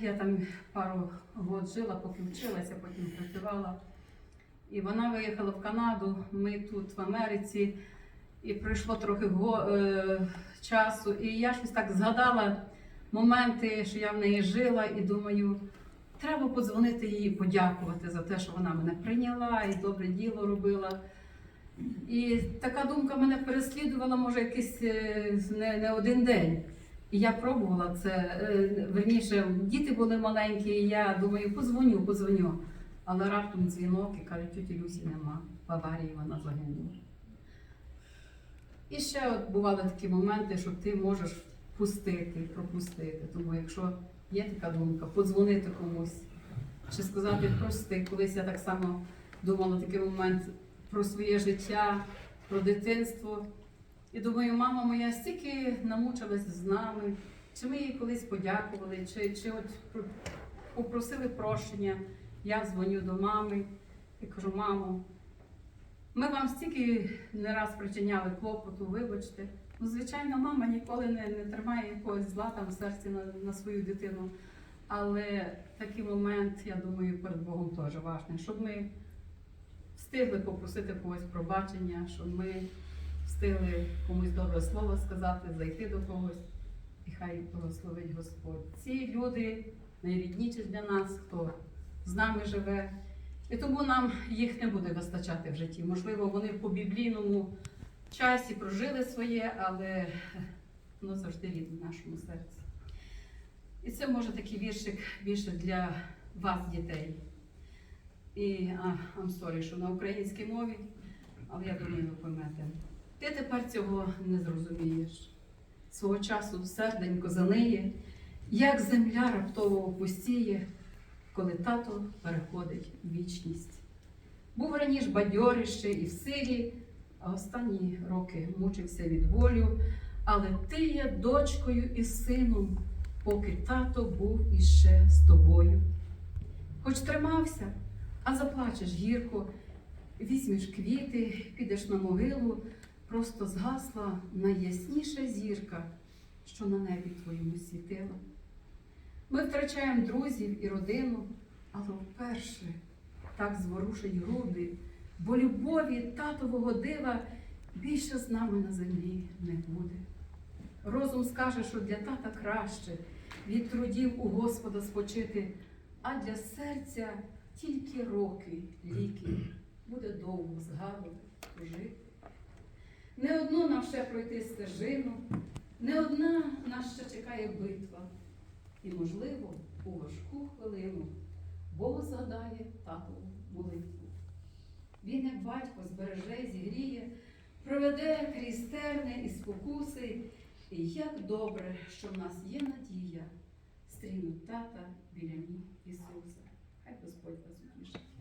я там пару років жила, поки вчилася, потім працювала. І вона виїхала в Канаду, ми тут в Америці, і пройшло трохи го- е, часу. І я щось так згадала моменти, що я в неї жила, і думаю, треба подзвонити їй, подякувати за те, що вона мене прийняла і добре діло робила. І така думка мене переслідувала, може, якийсь е, не, не один день. І я пробувала це. е, Верніше, діти були маленькі, і я думаю, позвоню, позвоню. Але раптом дзвінок і каже, тіті Люсі нема. В аварії вона загинула. І ще бували такі моменти, що ти можеш пустити, пропустити. Тому якщо є така думка, подзвонити комусь чи сказати прости. Колись я так само думала такий момент про своє життя, про дитинство. І думаю, мама моя стільки намучилась з нами, чи ми їй колись подякували, чи, чи от попросили прощення. Я дзвоню до мами і кажу, мамо, ми вам стільки не раз причиняли клопоту, вибачте. Ну, звичайно, мама ніколи не, не тримає якогось зла там в серці на, на свою дитину. Але такий момент, я думаю, перед Богом теж важливий, щоб ми встигли попросити когось пробачення, щоб ми встигли комусь добре слово сказати, зайти до когось, і хай благословить Господь. Ці люди найрідніші для нас, хто з нами живе. І тому нам їх не буде вистачати в житті. Можливо, вони по біблійному часі прожили своє, але воно завжди рідне в нашому серці. І це може такий віршик більше для вас, дітей. І а, I'm sorry, що на українській мові, але я думаю, ви поймете. Ти тепер цього не зрозумієш. Свого часу серденько заниє, як земля раптово опустіє, коли тато переходить в вічність. Був раніше бадьорище і в силі, а останні роки мучився від болю, але ти є дочкою і сином, поки тато був іще з тобою. Хоч тримався, а заплачеш гірко, візьмеш квіти, підеш на могилу, просто згасла найясніша зірка, що на небі твоєму світила. Ми втрачаємо друзів і родину, але вперше так зворушить груди, бо любові татового дива більше з нами на землі не буде. Розум скаже, що для тата краще від трудів у Господа спочити, а для серця тільки роки, ліки буде довго згадувати, жити. Не одну нам ще пройти стежину, не одна нас ще чекає битва. І, можливо, у важку хвилину Бог згадає татову молитву. Він, як батько, збереже, зігріє, проведе крізь терни і спокуси. І як добре, що в нас є надія стрінуть тата біля ніг Ісуса. Хай Господь вас утішить.